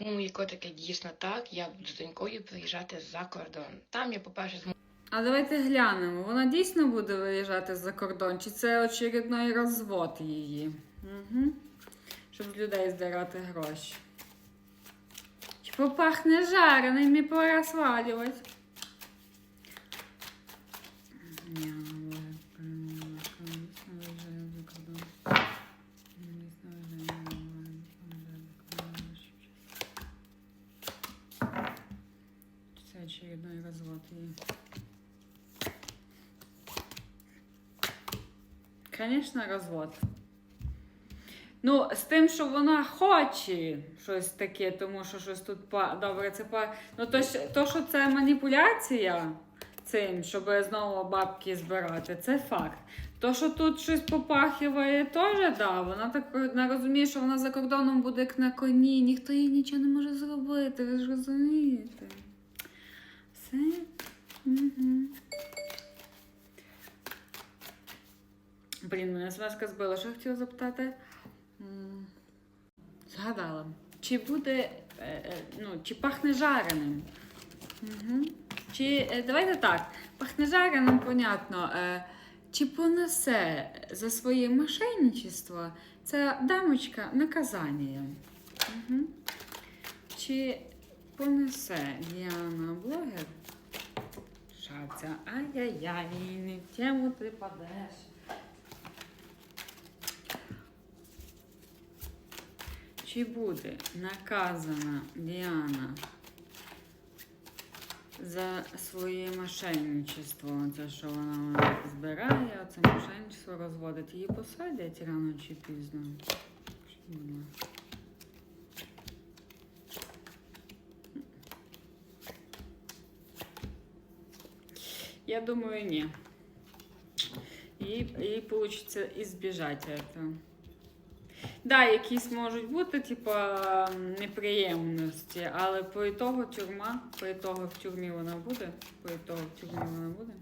Тому мої котики дійсно так, я буду з донькою приїжджати за кордон. Там я, по-перше, зможу А давайте глянемо, вона дійсно буде виїжджати за кордон, чи це очередний розвод її? Угу. Щоб з людей здирати гроші. Чи попахне жареним і пора свалювати? Очередной розвод її. Звісно, розвод. Ну, з тим, що вона хоче щось таке, тому що щось тут па... добре, це па... Ну, то, то, що це маніпуляція цим, щоб знову бабки збирати, це факт. То, що тут щось попахиває, теж да. Вона так вона розуміє, що вона за кордоном буде як на коні, ніхто їй нічого не може зробити, ви ж розумієте. Блін, мене зв'язка збила. Що хотіла запитати? Згадала. Чи буде, е, е, ну, чи пахне жареним? Угу. Чи, е, давайте так, пахне жареним, понятно. Чи понесе за своє мошенничество ця дамочка наказання? Угу. Чи понесе Діана блогер? Шаця, ай-яй-яй, не в тему ти падеш. Чи буде наказана Діана за своє мошенничество? Це що вона збирає, це мошенничество розводить. Її посадять рано чи пізно. Я думаю, ні. Їй, їй вийде ізбіжати цього. Да, якісь можуть бути, типа, неприємності, але по ітогу тюрма, по ітогу в тюрмі вона буде, по ітогу в тюрмі вона буде.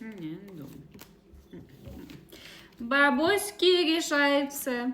Ні, не думаю. Бабуськи рішають все.